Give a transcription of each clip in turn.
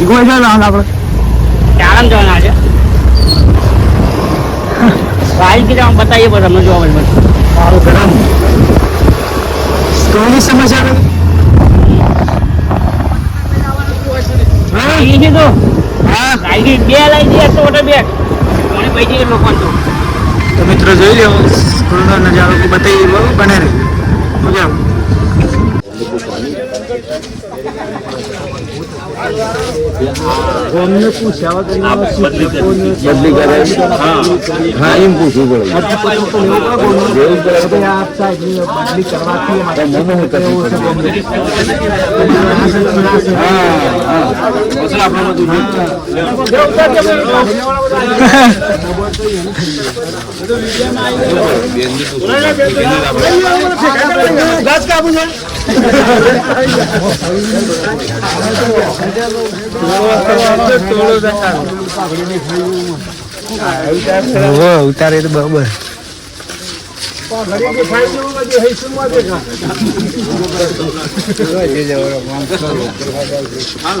જીગોભાઈ છે જવાનું આપણે ચારણ જવાના છે ભાઈ કીધું આમ બતાવીએ પછી તમને જોવા મળે સારું ગરમ. કોની સમસ્યા એ હા. ગાડી બે લઈ દઈએ તો ઓટો બે મને પૈકી લોકો તો તો મિત્રો જોઈ લો સ્કૂલનો નજારો બતાવી બને રહે. મજા બદલી કરે હા. એમ પૂછવું પડે ઘાસ કાપું છે ઉતારે તો બરોબર જે પણ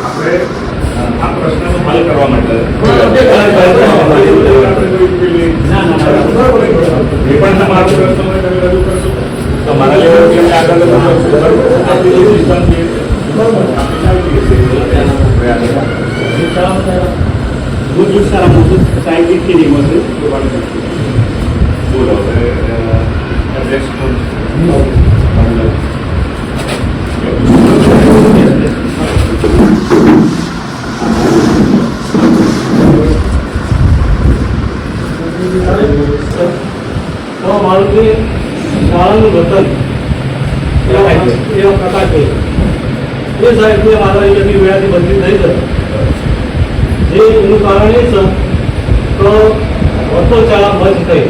આપણે આ પ્રશ્નનો હલ કરવા માટે જે પણ તમારો પ્રશ્ન હોય તમે રજૂ કરશો તમારા લેવલથી અમે આગળ રજૂ કરશું. બરાબર? આપણી જે સિસ્ટમ છે આપણી ચાલતી હશે. બોલો હવે એડ્રેસનું તો મારું જે શાળાનું વતન એવા પ્રકાર છે એ સાહેબને મારા અહીંયાથી વેળાથી બદલી થઈ ગયો. જે એનું કારણ એ છે તો વર્ષો શાળા બંધ થઈ.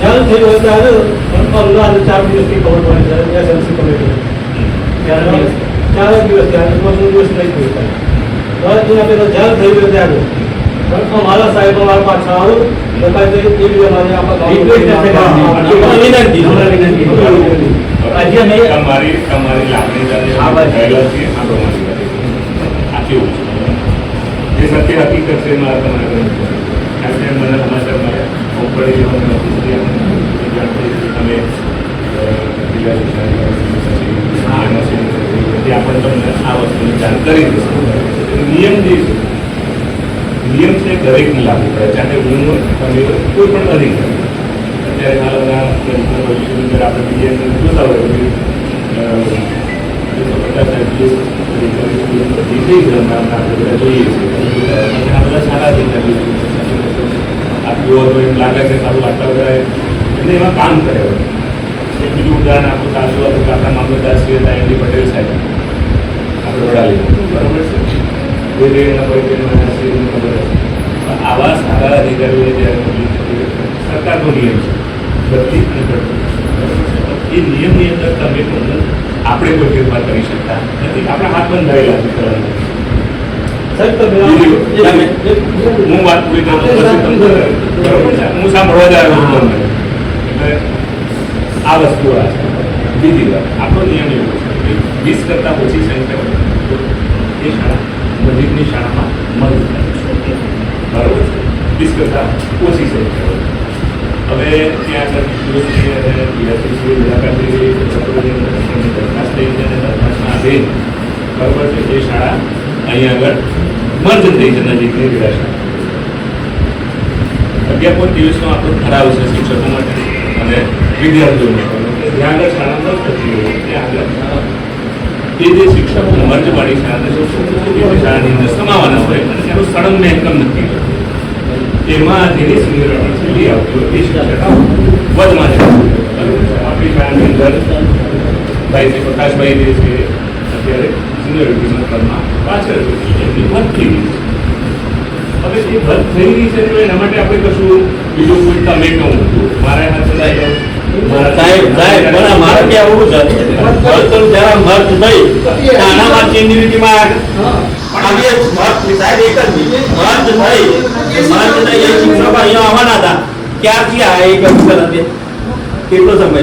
જ્યાં થઈ હોય ત્યારે અમદાવાદ ચાર દિવસથી ખબર પડી ત્યારે સેન્સી કમિટી ત્યારે ચાર જ દિવસ ત્યારે પાંચમો દિવસ નહીં થયું ત્યાં ત્યારે. પણ અમારા સાહેબ અમારા પાછા આવો અમારે આજે અમે લાગણી સાથે આ બાજુ છે આ પ્રમાણે. એ હકીકત છે મારા તમારે. કારણ મને સમાચાર મળ્યા. હું પડી કે તમે ત્યાં તમને આ વસ્તુની જાણ કરી દઈશું. નિયમ જે નિયમ છે દરેકને લાગુ પડે. ચાહે હું તમે કોઈ પણ અધિકારી. અત્યારે હાલના અંદર આપણે બીજા જોતા હોય પચાસ જુઓ લાગે છે સારું આટલા બધા એમને એમાં કામ કરે એક બીજું ઉદાહરણ આપણું સાસુ આપણું કાકા મામલતદાર શ્રી હતા એમ ડી પટેલ સાહેબ આપણે વડાલી બરાબર છે કોઈ મને શ્રીને ખબર આવા સારા અધિકારીઓને જ્યારે સરકારનો નિયમ છે બધી અને? એ નિયમની અંદર તમે પણ આપણે કોઈ ફેરફાર કરી શકતા નથી. આપણા હાથ બંધાયેલા છે. કરવાનું. હું વાત પૂરી કરું બરોબર હું સાંભળવા જ આવ્યો છું આ વસ્તુ આ છે. બીજી વાત આપણો નિયમ એવો છે વીસ કરતાં ઓછી સંખ્યા એ શાળા નજીકની શાળામાં મદદ કરે છે. વીસ કરતાં ઓછી સંખ્યા હવે ત્યાં આગળ અને મુલાકાત લીધી છોકરોની એમની દરખાસ્ત થઈ છે અને આધીન બરોબર છે? એ શાળા અહીંયા આગળ મર્જ થઈ છે, નજીકની વિરાશા અગિયાર પોઈન્ટ ત્રેવીસનો આપણો ઠરાવ છે શિક્ષકો માટે અને વિદ્યાર્થીઓ માટે. જ્યાં આગળ શાળા ન થતી હોય. ત્યાં આગળ તે જે શિક્ષકો મર્જવાળી શાળા છે એ શાળાની અંદર સમાવાના હોય, અને એનું સળંગ ઇન્કમ નથી એમાં જેની સિનિયરિટી છેલ્લી આવતી હોય, એ શિક્ષક વધમાં હોય. છે? આપણી શાળાની અંદર ભાઈ પ્રકાશભાઈ જે છે અત્યારે સિનિયરિટીના પદમાં પાછળ એમની વધ થઈ ગઈ હવે એ વધ થઈ ગઈ છે તો એના માટે આપણે કશું બીજું કોઈ તમે કહું. મારા હાથે હતા. અક્ષર હતી? કેટલો સમય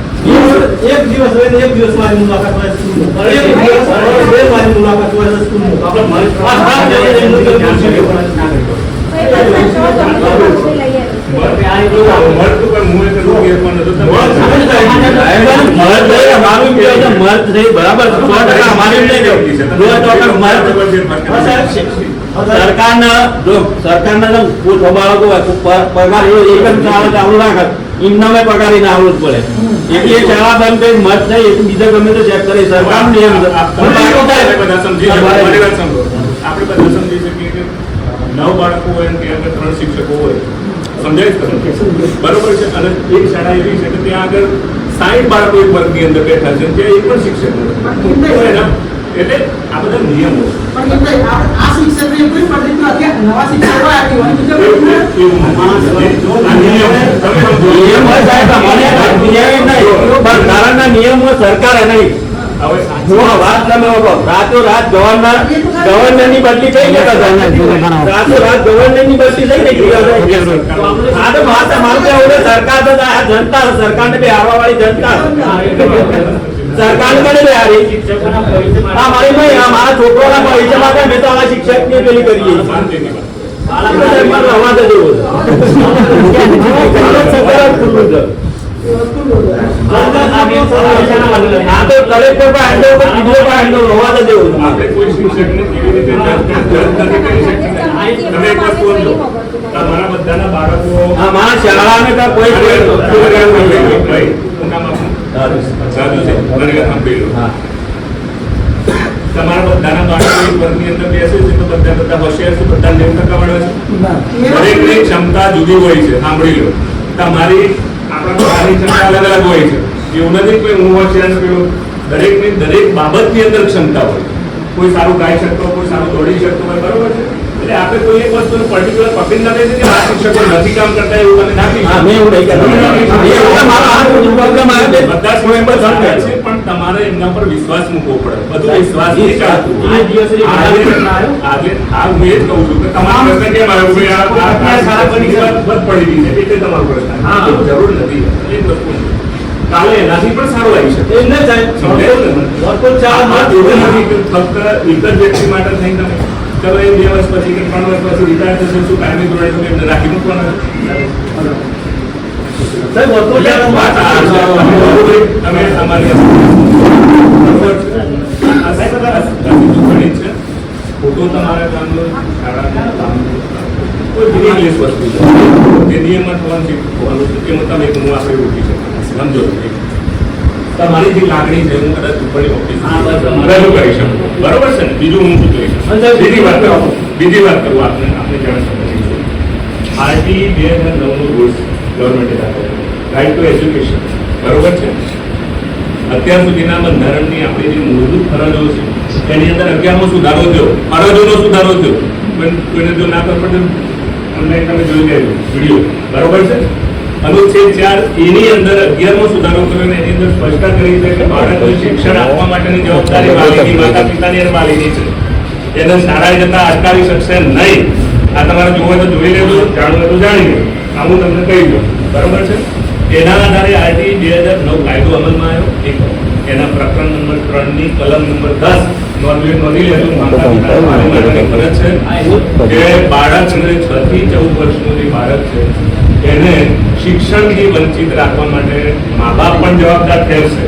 એક દિવસ રહીને એક દિવસ મારી મુલાકાત હોય સ્કૂલમાં. એક દિવસ બે મારી મુલાકાત હોય સ્કૂલમાં. આપણે મારી આ હા જઈને એમનું તમે પૂછી લો. મર્દ પર મુએ તો રોકી પણ નતો તમે મર્દ થઈ છે બરાબર સો ટકા અમારું નહીં કહ્યું. જો ટકા મર્દ હા, સાહેબ. સરકારના જો સરકારના જો પૂછો બાળકો હોય તો પ- પગાર એ એક જ શાળા ચાલુ રાખે એમનામે પગાર એને આવવું જ પડે. એટલે એ શાળા બંધ કઈ મત નહીં એટલું બીજા ગમે તો ચેક કરે સરકાર નિયમ આપણે બધા સમજી શકીએ. કે નવ બાળકો હોય અને ત્યાં આગળ ત્રણ શિક્ષકો હોય. સમજાય? બરોબર છે. અને એક શાળા એવી છે કે ત્યાં આગળ સાઈઠ બાળકો એક વર્ગની અંદર બેઠા છે ત્યાં એક પણ શિક્ષક એટલે આ બધા નિયમો છે. એવું નથી. આ નિયમ છે. તમે સમજો. હોય અમારે નિયમ સરકારે નહીં હું વાત તમે ઓળખો રાતો રાત ગવર્નર ગવર્નરની બદલી થઈ ગયા રાતો રાત ગવર્નરની બદલી થઈ ગઈ આ તો વાત મારું સરકાર તો જનતા સરકાર ને બે આવવા વાળી જનતા સરકાર ને બે હારી આ મારી ભાઈ હા મારા છોકરાના ભવિષ્ય માટે મેં તો આ શિક્ષકની પેલી કરીએ. ભારત સરકાર ખુલ્લું છે. શિક્ષકને હા, મારા શાળા ને કોઈ તમારા બધાના બાળકો વર્ગની અંદર બેસે છે તો બધા બધા હોશિયાર છે બધા લેવ ટકા વાળા છે? દરેકની ક્ષમતા જુદી હોય છે સાંભળી લો. તમારી આપણા બધાની ક્ષમતા અલગ અલગ હોય છે. એવું નથી કોઈ હું હોશિયાર છું દરેકની દરેક બાબતની અંદર ક્ષમતા હોય. કોઈ સારું ગાઈ શકતો હોય, કોઈ સારું દોડી શકતો હોય બરોબર છે? એટલે આપણે કોઈ એક વસ્તુને પર્ટિક્યુલર પકડી ના દઈએ કે આ શિક્ષકો નથી કામ કરતા એવું તમે ના હા, મેં એવું નહીં. એ મારો આવ્યો છે. બધા જ મેમ્બર છે પણ તમારે એમના પર વિશ્વાસ મૂકવો પડે. બધો વિશ્વાસ નહીં ચાલતું. આ દિવસે આજે આવ્યો? હા એ જ કહું છું કે તમામ પ્રશ્ન કેમ આવ્યો? આ આ આ સારા બની બસ પડી ગઈ છે. એટલે તમારો પ્રશ્ન હા. જરૂર નથી. એક વસ્તુ કાલે એનાથી પણ સારું આવી શકે. આ નથી. કે ફક્ત એક જ વ્યક્તિ માટે થઈ તમે. ચલો એ બે વર્ષ પછી કે ત્રણ વર્ષ પછી રિટાયર થશે શું કાયમી ધોરણે તમે એમને રાખી મૂકવાના. તમે અમારી છે? ખોટું તમારા કામનું શાળાનું કામનું કોઈ બીજી વસ્તુ છે જે નિયમમાં થવાનું છે હું આપણે રોકી શકીએ સમજો છો? તમારી જે લાગણી છે હું કદાચ ઉપરની ઓફિસ રજૂ કરી શકું બરોબર. છે ને? બીજું હું શું કરી શકું બીજી વાત કરું. બીજી વાત કરું આપને આપણે જાણી છે. આરટી બે હજાર નવનો રૂલ્સ ગવર્મેન્ટે દાખલ રાઇટ ટુ એજ્યુકેશન બરોબર છે? અત્યાર સુધીના બંધારણની આપણી જે મૂળભૂત ફરજો છે એની અંદર અગિયારમો સુધારો થયો. ફરજોનો સુધારો થયો. પણ કોઈને જો ના પડે ઓનલાઈન તમે જોઈ લેજો વીડિયો. બરોબર છે? અનુચ્છેદ ચાર એની અંદર અગિયારમો સુધારો કર્યો અને એની અંદર સ્પષ્ટતા કરી છે કે બાળકને શિક્ષણ આપવા માટેની જવાબદારી વાલીની માતા પિતાની અને છે. એને શાળાએ જતા અટકાવી શકશે નહીં. આ તમારે જોવું તો જોઈ લેજો, જાણવું તો જાણી લો. આ હું તમને કહી દઉં. બરોબર છે? એના આધારે આજથી બે હજાર નવ કાયદો અમલમાં આવ્યો. એક એના પ્રકરણ નંબર ત્રણની કલમ નંબર દસ નોંધી નોંધી લેજો મારી ફરજ છે કે બાળકને છ થી ચૌદ વર્ષનું જે બાળક છે એને શિક્ષણથી વંચિત રાખવા માટે મા બાપ પણ જવાબદાર ઠેરશે.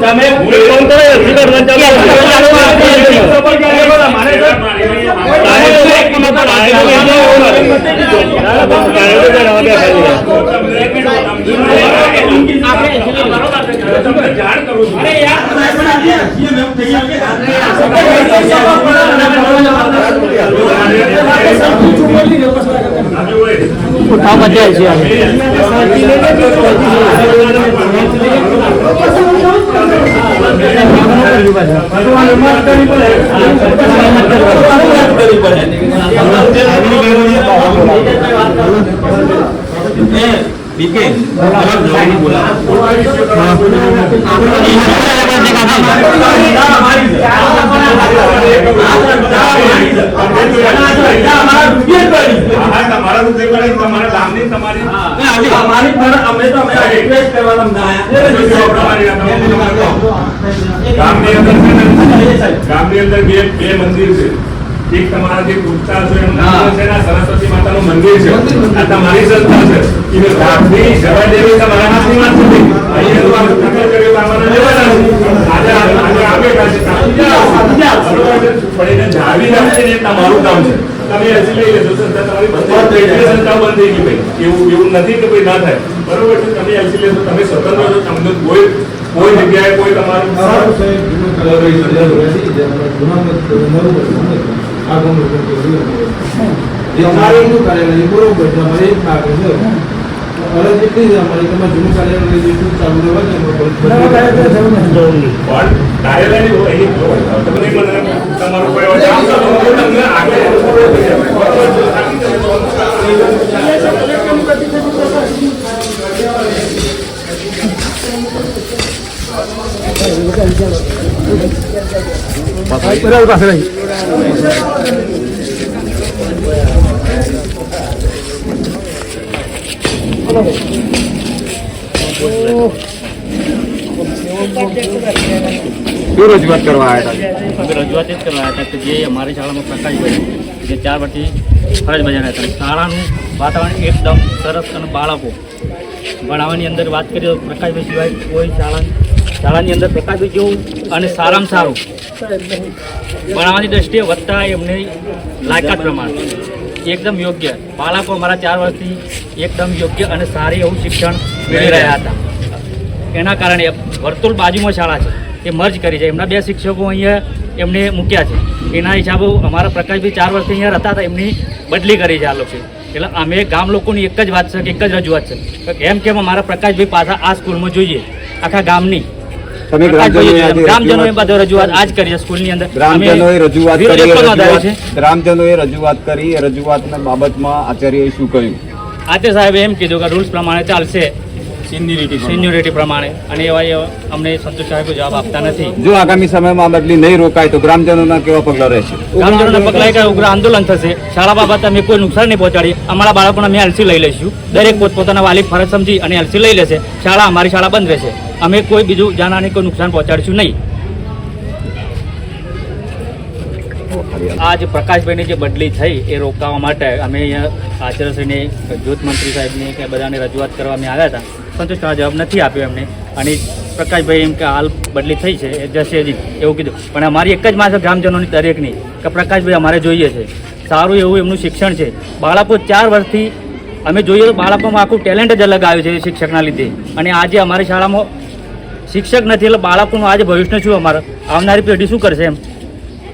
તમે ફોન કરો અરજી કરવા તમને જાણ કરું છું આવી હોય. આ મજા છે હા, તમારા રૂપે કરે, તમારા ગામની અંદર બે મંદિર છે. એક તમારા જે પૂછતા છો એનું મંદિર છે આ સરસ્વતી માતાનું મંદિર છે આ તમારી સંસ્થા છે એ ગામની જવા દેવી તમારા હાથની વાત નથી અહીંયા તો આ તો આમાં લેવાના નથી. આજે આજે આપે છે. છે? પણ એને જાળવી રાખશે ને એ તમારું કામ છે તમે હજી લઈ લેજો સંસ્થા તમારી બંધ થઈ ગઈ. સંસ્થા બંધ થઈ ગઈ ભાઈ એવું એવું નથી કે ભાઈ ના થાય બરોબર છે તમે હજી લેજો તમે સ્વતંત્ર છો તમને કોઈ કોઈ જગ્યાએ કોઈ તમારું સારું છે જરૂર નથી જે અમારે. જે એનું કરેલું એ બરોબર છે અમારે એક ભાગ છે ફરજ એટલી છે અમારી તમે જૂનું કરેલું લઈ ચાલુ રહેવા દે પણ કાર્યાલયની તમને તમારું કોઈ એવા કામ કરો તો તમને આગળ રજૂઆત કરવા આવ્યા હતા? રજૂઆત જ કરવા હતા કે જે અમારી શાળામાં પ્રકાશભાઈ જે ચાર વર્ષથી ફરજ બજાવ્યા હતા શાળાનું વાતાવરણ એકદમ સરસ અને બાળકો. ભણાવવાની અંદર વાત કરીએ તો પ્રકાશભાઈ સિવાય કોઈ શાળા શાળાની અંદર પ્રકાશભાઈ જેવું અને સારામાં સારું. ભણાવવાની દ્રષ્ટિએ વધતા એમની લાયકાત પ્રમાણે. એકદમ યોગ્ય. બાળકો અમારા ચાર વર્ષથી એકદમ યોગ્ય અને સારી એવું શિક્ષણ મેળવી રહ્યા હતા. એના કારણે વર્તુળ બાજુમાં શાળા છે. એ મર્જ કરી છે. એમના બે શિક્ષકો અહીંયા એમને મૂક્યા છે. એના હિસાબે અમારા પ્રકાશભાઈ ચાર વર્ષથી અહીંયા રહેતા હતા. એમની બદલી કરી છે આ લોકો. એટલે અમે ગામ લોકોની એક જ વાત છે કે એક જ રજૂઆત છે. કેમ એમ કેમ અમારા પ્રકાશભાઈ પાછા આ સ્કૂલમાં જોઈએ? આખા ગામની. તમે ગ્રામજનોએ આજે ગ્રામજનોએ રજૂઆત- બધો રજૂઆત આજ કરી સ્કૂલની અંદર. ગ્રામજનોએ રજૂઆત કરી વિરોધ એ પણ નોંધાવ્યો છે. રજૂઆત ગ્રામજનોએ રજૂઆત કરી રજૂઆતના બાબતમાં આચાર્યએ શું કહ્યું? આચાર્ય સાહેબે એમ કીધું કે રૂલ્સ પ્રમાણે ચાલશે. સિન્યુરિટી પ્રમાણે. અને એવા એવા અમને સંતોષ સાહેબ જવાબ આપતા નથી. જો આગામી સમયમાં બદલી નહીં રોકાય તો ગ્રામજનોના કેવા પગલાં રહેશે? ગ્રામજનોને પગલાં કે ઉગ્ર આંદોલન થશે. શાળા બાબત અમે કોઈ નુકસાન નહીં પહોંચાડી અમારા બાળકોને અમે એલસી લઈ લઈશું. દરેક પોતપોતાના વાલી ફરજ સમજી અને એલસી લઈ લેશે. શાળા અમારી શાળા બંધ રહેશે. અમે કોઈ બીજું જાનહાની કોઈ નુકસાન પહોંચાડીશું નહીં. આ જે પ્રકાશભાઈની જે બદલી થઈ એ રોકાવા માટે અમે અહીંયા આચાર્યશ્રીને, જૂથ મંત્રી સાહેબને કે બધાને રજૂઆત કરવા અમે આવ્યા હતા. સંતોષ જવાબ નથી આપ્યો એમને. અને પ્રકાશભાઈ એમ કે હાલ બદલી થઈ છે, એ જશે એવું કીધું. પણ અમારી એક જ માસ ગ્રામજનોની દરેકની, કે પ્રકાશભાઈ અમારે જોઈએ છે. સારું એવું એમનું શિક્ષણ છે. બાળકો ચાર વર્ષથી, અમે જોઈએ તો બાળકોમાં આખું ટેલેન્ટ જ અલગ આવ્યું છે શિક્ષકના લીધે. અને આજે અમારી શાળામાં શિક્ષક નથી, એટલે બાળકોનું આજે ભવિષ્ય શું અમારે. આવનારી પેઢી શું કરશે એમ?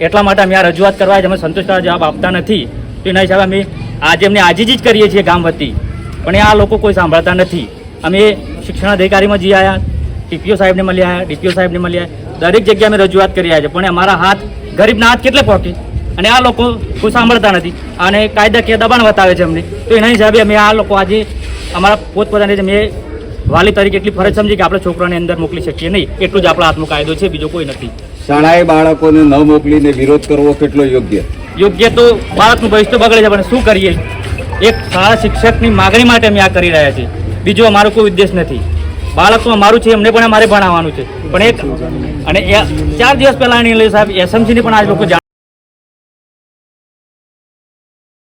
એટલા માટે અમે આ રજૂઆત કરવા અમે સંતોષતા જવાબ આપતા નથી. તો એના હિસાબે અમે આજે અમને આજીજી જ કરીએ છીએ ગામ વતી. પણ આ લોકો કોઈ સાંભળતા નથી. અમે શિક્ષણ અધિકારીમાં જઈ આવ્યા ટીપીઓ સાહેબને મળી આવ્યા ડીપીઓ સાહેબને મળી આવ્યા દરેક જગ્યાએ અમે રજૂઆત કરી આવ્યા છે. પણ અમારા હાથ, ગરીબના હાથ કેટલે પહોંચે? અને આ લોકો કોઈ સાંભળતા નથી. અને કાયદાકીય દબાણ બતાવે છે અમને. તો એના હિસાબે અમે આ લોકો આજે અમારા પોતપોતાની જે મેં વાલી તરીકે એટલી ફરજ સમજી કે આપણે છોકરાને અંદર મોકલી શકીએ નહીં. એટલું જ આપણા હાથનો કાયદો છે બીજો કોઈ નથી. શાળાએ બાળકોને ન મોકલીને વિરોધ કરવો કેટલો યોગ્ય? યોગ્ય તો બાળકનું ભવિષ્ય તો બગડે છે પણ શું કરીએ? એક શાળા શિક્ષકની માગણી માટે અમે આ કરી રહ્યા છીએ. બીજો અમારો કોઈ ઉદ્દેશ નથી. બાળકનું અમારું છે એમને પણ અમારે ભણાવવાનું છે. પણ એક અને ચાર દિવસ પહેલા સાહેબ એસએમસીની પણ આજ લોકો